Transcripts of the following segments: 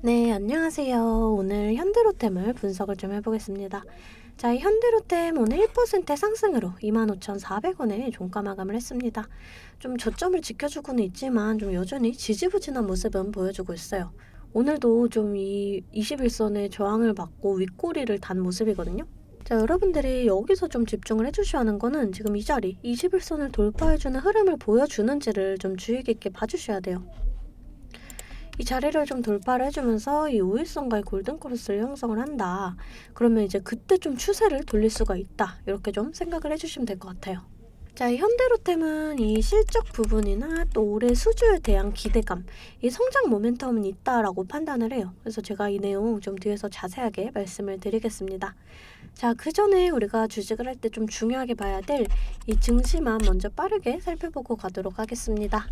네, 안녕하세요. 오늘 현대로템을 분석을 좀 해보겠습니다. 자, 이 현대로템 오늘 1% 상승으로 25,400원에 종가 마감을 했습니다. 좀 저점을 지켜주고는 있지만 좀 여전히 지지부진한 모습은 보여주고 있어요. 오늘도 좀 이 21선의 저항을 받고 윗꼬리를 단 모습이거든요. 자, 여러분들이 여기서 좀 집중을 해주셔야 하는 거는 지금 이 자리 21선을 돌파해주는 흐름을 보여주는지를 좀 주의 깊게 봐주셔야 돼요. 이 자리를 좀 돌파를 해주면서 이 우일선과의 골든크로스를 형성을 한다. 그러면 이제 그때 좀 추세를 돌릴 수가 있다. 이렇게 좀 생각을 해주시면 될 것 같아요. 자, 이 현대로템은 이 실적 부분이나 또 올해 수주에 대한 기대감, 이 성장 모멘텀은 있다라고 판단을 해요. 그래서 제가 이 내용 좀 뒤에서 자세하게 말씀을 드리겠습니다. 자, 그 전에 우리가 주식을 할 때 좀 중요하게 봐야 될 이 증시만 먼저 빠르게 살펴보고 가도록 하겠습니다.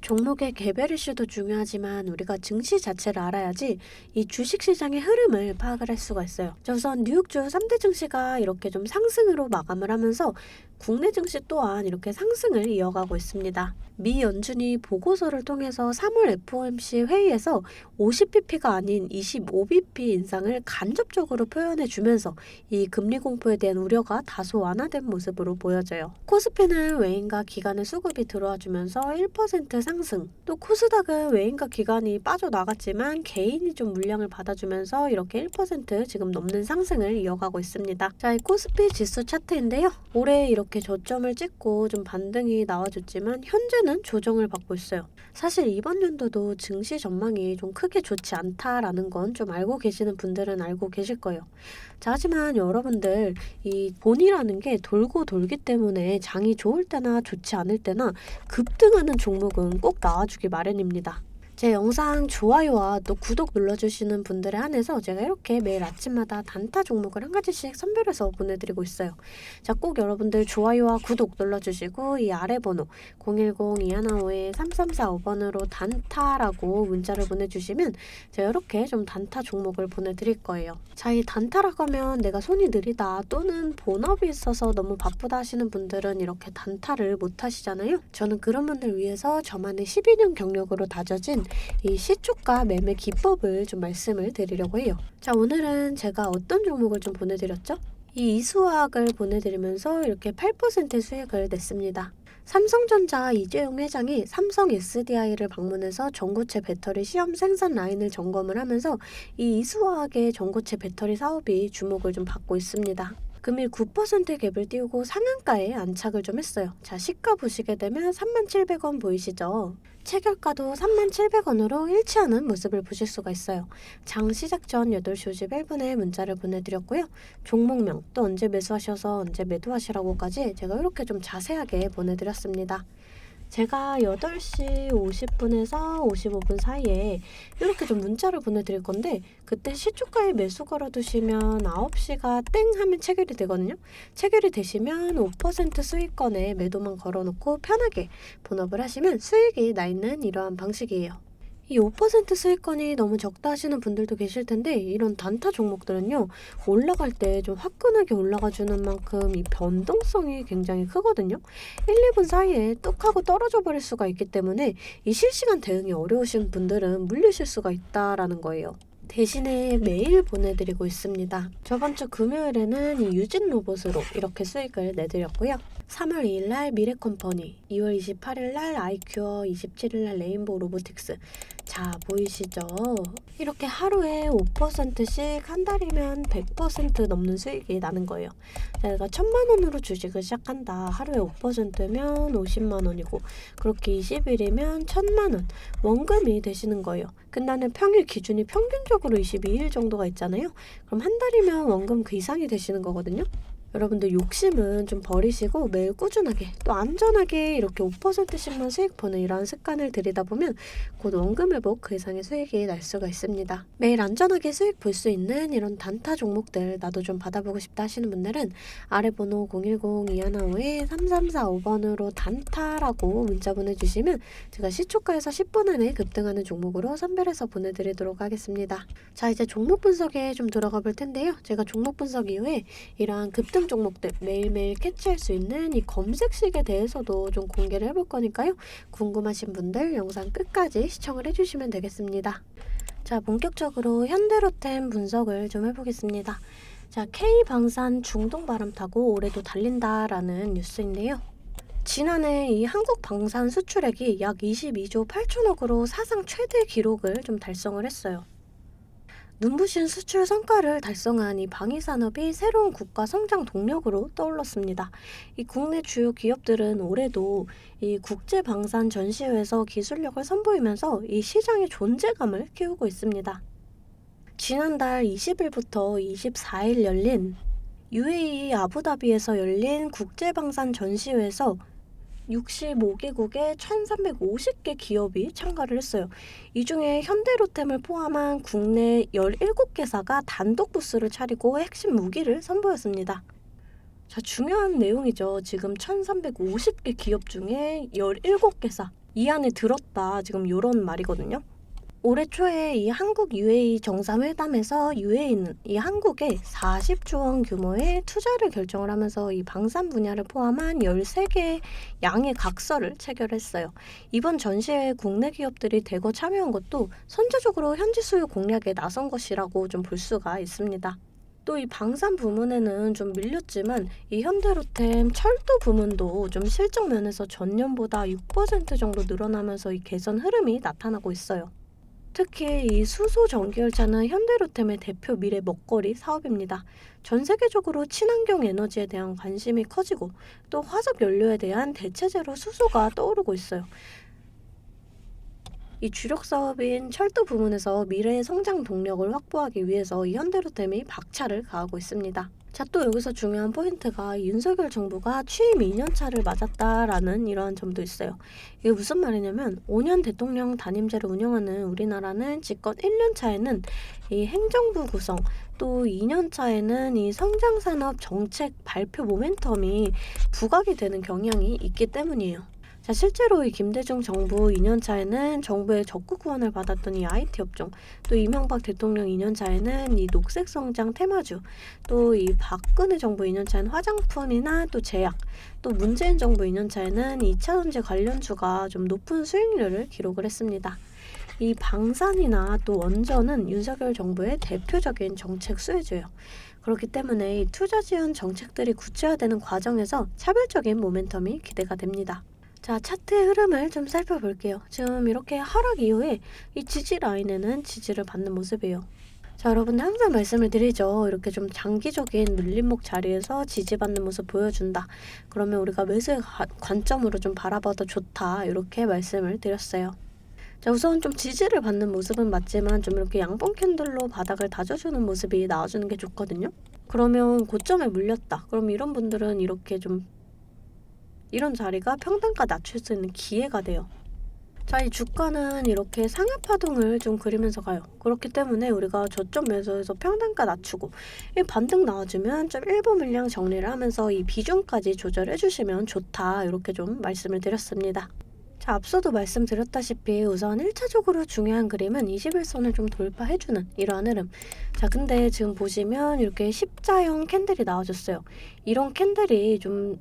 종목의 개별 이슈도 중요하지만 우리가 증시 자체를 알아야지 이 주식시장의 흐름을 파악을 할 수가 있어요. 자, 우선 뉴욕주 3대 증시가 이렇게 좀 상승으로 마감을 하면서 국내 증시 또한 이렇게 상승을 이어가고 있습니다. 미 연준이 보고서를 통해서 3월 FOMC 회의에서 50bp가 아닌 25bp 인상을 간접적으로 표현해 주면서 이 금리 공포에 대한 우려가 다소 완화된 모습으로 보여져요. 코스피는 외인과 기관의 수급이 들어와 주면서 1% 상승, 또 코스닥은 외인과 기관이 빠져나갔지만 개인이 좀 물량을 받아주면서 이렇게 1% 지금 넘는 상승을 이어가고 있습니다. 자, 이 코스피 지수 차트인데요. 올해 이렇게 저점을 찍고 좀 반등이 나와줬지만 현재는 조정을 받고 있어요. 사실 이번 연도도 증시 전망이 좀 크게 좋지 않다라는 건 좀 알고 계시는 분들은 알고 계실 거예요. 자, 하지만 여러분들 이 본이라는 게 돌고 돌기 때문에 장이 좋을 때나 좋지 않을 때나 급등하는 종목은 꼭 나와주기 마련입니다. 제 영상 좋아요와 또 구독 눌러주시는 분들에 한해서 제가 이렇게 매일 아침마다 단타 종목을 한 가지씩 선별해서 보내드리고 있어요. 자, 꼭 여러분들 좋아요와 구독 눌러주시고 이 아래 번호 010-2155-3345번으로 단타라고 문자를 보내주시면 제가 이렇게 좀 단타 종목을 보내드릴 거예요. 자, 이 단타라고 하면 내가 손이 느리다 또는 본업이 있어서 너무 바쁘다 하시는 분들은 이렇게 단타를 못 하시잖아요. 저는 그런 분들 위해서 저만의 12년 경력으로 다져진 이 시초가 매매 기법을 좀 말씀을 드리려고 해요. 자, 오늘은 제가 어떤 종목을 좀 보내드렸죠? 이 이수화학을 보내드리면서 이렇게 8% 수익을 냈습니다. 삼성전자 이재용 회장이 삼성 SDI를 방문해서 전고체 배터리 시험 생산 라인을 점검을 하면서 이 이수화학의 전고체 배터리 사업이 주목을 좀 받고 있습니다. 금일 9% 갭을 띄우고 상한가에 안착을 좀 했어요. 자, 시가 보시게 되면 37,000원 보이시죠? 체결가도 37,000원으로 일치하는 모습을 보실 수가 있어요. 장 시작 전 8시 51분에 문자를 보내드렸고요. 종목명 또 언제 매수하셔서 언제 매도하시라고까지 제가 이렇게 좀 자세하게 보내드렸습니다. 제가 8시 50분에서 55분 사이에 이렇게 좀 문자를 보내드릴 건데 그때 시초가에 매수 걸어두시면 9시가 땡 하면 체결이 되거든요. 체결이 되시면 5% 수익권에 매도만 걸어놓고 편하게 본업을 하시면 수익이 나 있는 이러한 방식이에요. 이 5% 수익권이 너무 적다 하시는 분들도 계실 텐데 이런 단타 종목들은요 올라갈 때 좀 화끈하게 올라가 주는 만큼 이 변동성이 굉장히 크거든요 1, 2분 사이에 뚝 하고 떨어져 버릴 수가 있기 때문에 이 실시간 대응이 어려우신 분들은 물리실 수가 있다라는 거예요 대신에 매일 보내드리고 있습니다. 저번 주 금요일에는 이 유진 로봇으로 이렇게 수익을 내드렸고요. 3월 2일 날 미래컴퍼니, 2월 28일 날 아이큐어, 27일 날 레인보우 로보틱스. 자, 보이시죠? 이렇게 하루에 5%씩 한 달이면 100% 넘는 수익이 나는 거예요. 내가 천만 원으로 주식을 시작한다. 하루에 5%면 50만 원이고 그렇게 20일이면 천만 원 원금이 되시는 거예요. 끝나는 평일 기준이 평균적으로 22일 정도가 있잖아요. 그럼 한 달이면 원금 그 이상이 되시는 거거든요. 여러분들 욕심은 좀 버리시고 매일 꾸준하게 또 안전하게 이렇게 5%씩만 수익 보는 이러한 습관을 들이다 보면 곧 원금 회복 그 이상의 수익이 날 수가 있습니다. 매일 안전하게 수익 볼 수 있는 이런 단타 종목들 나도 좀 받아보고 싶다 하시는 분들은 아래 번호 010-2155-3345번으로 단타라고 문자 보내주시면 제가 시초가에서 10분 안에 급등하는 종목으로 선별해서 보내드리도록 하겠습니다. 자 이제 종목 분석에 좀 들어가 볼 텐데요. 제가 종목 분석 이후에 이러한 급등 종목들 매일매일 캐치할 수 있는 이 검색식에 대해서도 좀 공개를 해볼 거니까요. 궁금하신 분들 영상 끝까지 시청을 해주시면 되겠습니다. 자, 본격적으로 현대로템 분석을 좀 해보겠습니다. 자, K방산 중동 바람 타고 올해도 달린다라는 뉴스인데요. 지난해 이 한국 방산 수출액이 약 22조 8천억으로 사상 최대 기록을 좀 달성을 했어요. 눈부신 수출 성과를 달성한 이 방위 산업이 새로운 국가 성장 동력으로 떠올랐습니다. 이 국내 주요 기업들은 올해도 이 국제 방산 전시회에서 기술력을 선보이면서 이 시장의 존재감을 키우고 있습니다. 지난달 20일부터 24일 열린 UAE 아부다비에서 열린 국제방산 전시회에서 65개국의 1,350개 기업이 참가를 했어요. 이 중에 현대로템을 포함한 국내 17개사가 단독 부스를 차리고 핵심 무기를 선보였습니다. 자, 중요한 내용이죠. 지금 1,350개 기업 중에 17개사 이 안에 들었다. 지금 이런 말이거든요. 올해 초에 이 한국 UAE 정상회담에서 UAE는 이 한국에 40조 원 규모의 투자를 결정을 하면서 이 방산 분야를 포함한 13개 양의 각서를 체결했어요. 이번 전시회에 국내 기업들이 대거 참여한 것도 선제적으로 현지 수요 공략에 나선 것이라고 좀 볼 수가 있습니다. 또이 방산 부문에는 좀 밀렸지만 이 현대로템 철도 부문도 좀 실적 면에서 전년보다 6% 정도 늘어나면서 이 개선 흐름이 나타나고 있어요. 특히 이 수소 전기열차는 현대로템의 대표 미래 먹거리 사업입니다. 전 세계적으로 친환경 에너지에 대한 관심이 커지고 또 화석 연료에 대한 대체제로 수소가 떠오르고 있어요. 이 주력 사업인 철도 부문에서 미래의 성장 동력을 확보하기 위해서 이 현대로템이 박차를 가하고 있습니다. 자, 또 여기서 중요한 포인트가 윤석열 정부가 취임 2년 차를 맞았다라는 이러한 점도 있어요. 이게 무슨 말이냐면 5년 대통령 단임제를 운영하는 우리나라는 집권 1년 차에는 이 행정부 구성 또 2년 차에는 이 성장산업 정책 발표 모멘텀이 부각이 되는 경향이 있기 때문이에요. 자, 실제로 이 김대중 정부 2년 차에는 정부의 적극 후원을 받았던 이 IT 업종, 또 이명박 대통령 2년 차에는 이 녹색 성장 테마주, 또 이 박근혜 정부 2년 차에는 화장품이나 또 제약, 또 문재인 정부 2년 차에는 2차 전지 관련주가 좀 높은 수익률을 기록을 했습니다. 이 방산이나 또 원전은 윤석열 정부의 대표적인 정책 수혜주예요. 그렇기 때문에 이 투자 지원 정책들이 구체화되는 과정에서 차별적인 모멘텀이 기대가 됩니다. 자, 차트의 흐름을 좀 살펴볼게요. 지금 이렇게 하락 이후에 이 지지 라인에는 지지를 받는 모습이에요. 자, 여러분들 항상 말씀을 드리죠. 이렇게 좀 장기적인 눌림목 자리에서 지지받는 모습 보여준다. 그러면 우리가 매수의 관점으로 좀 바라봐도 좋다. 이렇게 말씀을 드렸어요. 자, 우선 좀 지지를 받는 모습은 맞지만 좀 이렇게 양봉 캔들로 바닥을 다져주는 모습이 나와주는 게 좋거든요. 그러면 고점에 물렸다. 그럼 이런 분들은 이렇게 좀 이런 자리가 평단가 낮출 수 있는 기회가 돼요. 자, 이 주가는 이렇게 상하 파동을 좀 그리면서 가요. 그렇기 때문에 우리가 저점 매수에서 평단가 낮추고 이 반등 나와주면 좀 일부 물량 정리를 하면서 이 비중까지 조절해 주시면 좋다. 이렇게 좀 말씀을 드렸습니다. 자, 앞서도 말씀드렸다시피 우선 1차적으로 중요한 그림은 21선을 좀 돌파해주는 이러한 흐름. 자, 근데 지금 보시면 이렇게 십자형 캔들이 나와줬어요. 이런 캔들이 좀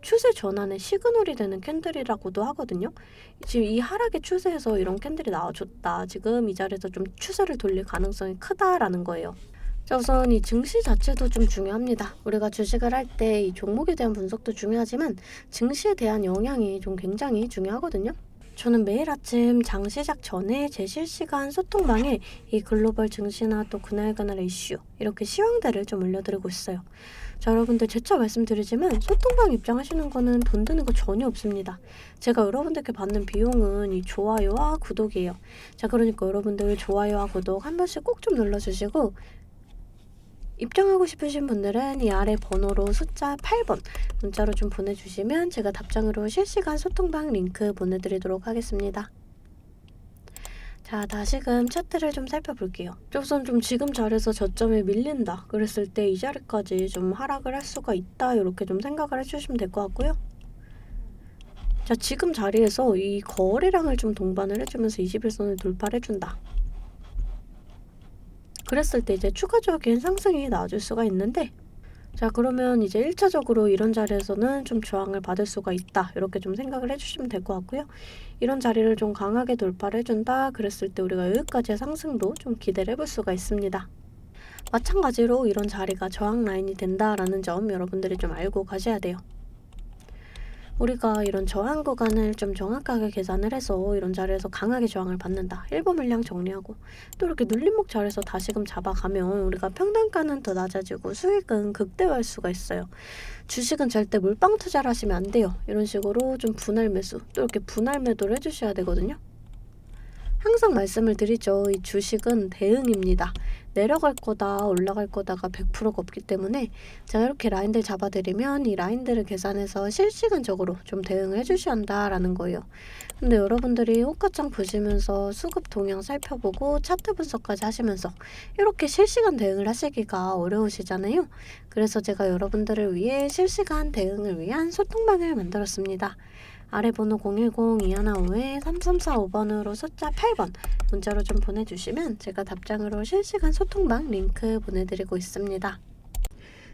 추세 전환의 시그널이 되는 캔들이라고도 하거든요. 지금 이 하락의 추세에서 이런 캔들이 나와줬다. 지금 이 자리에서 좀 추세를 돌릴 가능성이 크다라는 거예요. 자, 우선 이 증시 자체도 좀 중요합니다. 우리가 주식을 할 때 이 종목에 대한 분석도 중요하지만 증시에 대한 영향이 좀 굉장히 중요하거든요. 저는 매일 아침 장 시작 전에 제 실시간 소통방에 이 글로벌 증시나 또 그날그날의 이슈 이렇게 시황들을 좀 올려드리고 있어요. 자, 여러분들 재차 말씀드리지만 소통방 입장하시는 거는 돈 드는 거 전혀 없습니다. 제가 여러분들께 받는 비용은 이 좋아요와 구독이에요. 자, 그러니까 여러분들 좋아요와 구독 한 번씩 꼭 좀 눌러주시고 입장하고 싶으신 분들은 이 아래 번호로 숫자 8번 문자로 좀 보내주시면 제가 답장으로 실시간 소통방 링크 보내드리도록 하겠습니다. 자, 다시금 차트를 좀 살펴볼게요. 우선 좀 지금 자리에서 저점에 밀린다. 그랬을 때 이 자리까지 좀 하락을 할 수가 있다. 이렇게 좀 생각을 해주시면 될 것 같고요. 자, 지금 자리에서 이 거래량을 좀 동반을 해주면서 21선을 돌파를 해준다. 그랬을 때 이제 추가적인 상승이 나와줄 수가 있는데 자, 그러면 이제 1차적으로 이런 자리에서는 좀 저항을 받을 수가 있다. 이렇게 좀 생각을 해주시면 될 것 같고요. 이런 자리를 좀 강하게 돌파를 해준다. 그랬을 때 우리가 여기까지의 상승도 좀 기대를 해볼 수가 있습니다. 마찬가지로 이런 자리가 저항 라인이 된다라는 점 여러분들이 좀 알고 가셔야 돼요. 우리가 이런 저항 구간을 좀 정확하게 계산을 해서 이런 자리에서 강하게 저항을 받는다. 일부 물량 정리하고 또 이렇게 눌림목 자리에서 다시금 잡아가면 우리가 평단가는 더 낮아지고 수익은 극대화할 수가 있어요. 주식은 절대 물방 투자를 하시면 안 돼요. 이런 식으로 좀 분할 매수 또 이렇게 분할 매도를 해주셔야 되거든요. 항상 말씀을 드리죠. 이 주식은 대응입니다. 내려갈 거다, 올라갈 거다가 100%가 없기 때문에 제가 이렇게 라인들 잡아드리면 이 라인들을 계산해서 실시간적으로 좀 대응을 해주셔야 한다라는 거예요. 근데 여러분들이 호가창 보시면서 수급 동향 살펴보고 차트 분석까지 하시면서 이렇게 실시간 대응을 하시기가 어려우시잖아요. 그래서 제가 여러분들을 위해 실시간 대응을 위한 소통방을 만들었습니다. 아래 번호 010-2155-3345번으로 숫자 8번 문자로 좀 보내주시면 제가 답장으로 실시간 소통방 링크 보내드리고 있습니다.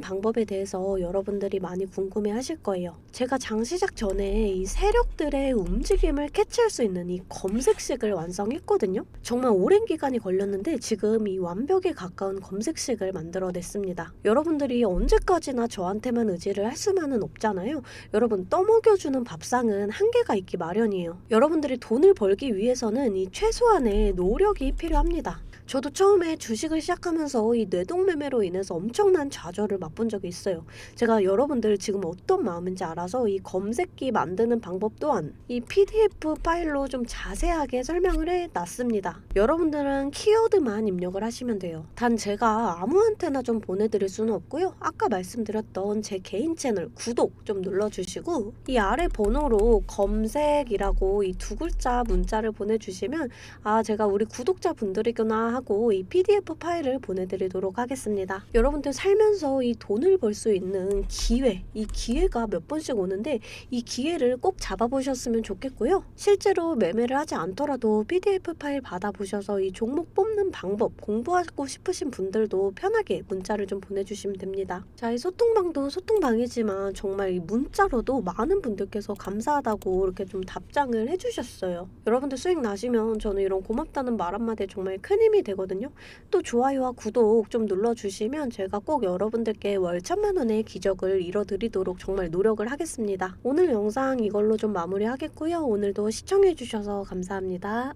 방법에 대해서 여러분들이 많이 궁금해 하실 거예요. 제가 장 시작 전에 이 세력들의 움직임을 캐치할 수 있는 이 검색식을 완성했거든요. 정말 오랜 기간이 걸렸는데 지금 이 완벽에 가까운 검색식을 만들어냈습니다. 여러분들이 언제까지나 저한테만 의지를 할 수만은 없잖아요. 여러분 떠먹여주는 밥상은 한계가 있기 마련이에요. 여러분들이 돈을 벌기 위해서는 이 최소한의 노력이 필요합니다. 저도 처음에 주식을 시작하면서 이 뇌동매매로 인해서 엄청난 좌절을 맛본 적이 있어요. 제가 여러분들 지금 어떤 마음인지 알아서 이 검색기 만드는 방법 또한 이 PDF 파일로 좀 자세하게 설명을 해 놨습니다. 여러분들은 키워드만 입력을 하시면 돼요. 단 제가 아무한테나 좀 보내드릴 수는 없고요. 아까 말씀드렸던 제 개인 채널 구독 좀 눌러주시고 이 아래 번호로 검색이라고 이 두 글자 문자를 보내주시면 아 제가 우리 구독자 분들이구나 하고 이 PDF 파일을 보내드리도록 하겠습니다. 여러분들 살면서 이 돈을 벌 수 있는 기회, 이 기회가 몇 번씩 오는데 이 기회를 꼭 잡아보셨으면 좋겠고요. 실제로 매매를 하지 않더라도 PDF 파일 받아보셔서 이 종목 뽑는 방법 공부하고 싶으신 분들도 편하게 문자를 좀 보내주시면 됩니다. 자, 이 소통방도 소통방이지만 정말 이 문자로도 많은 분들께서 감사하다고 이렇게 좀 답장을 해주셨어요. 여러분들 수익 나시면 저는 이런 고맙다는 말 한마디에 정말 큰 힘이 되거든요. 또 좋아요와 구독 좀 눌러주시면 제가 꼭 여러분들께 월 천만 원의 기적을 이뤄드리도록 정말 노력을 하겠습니다. 오늘 영상 이걸로 좀 마무리하겠고요. 오늘도 시청해주셔서 감사합니다.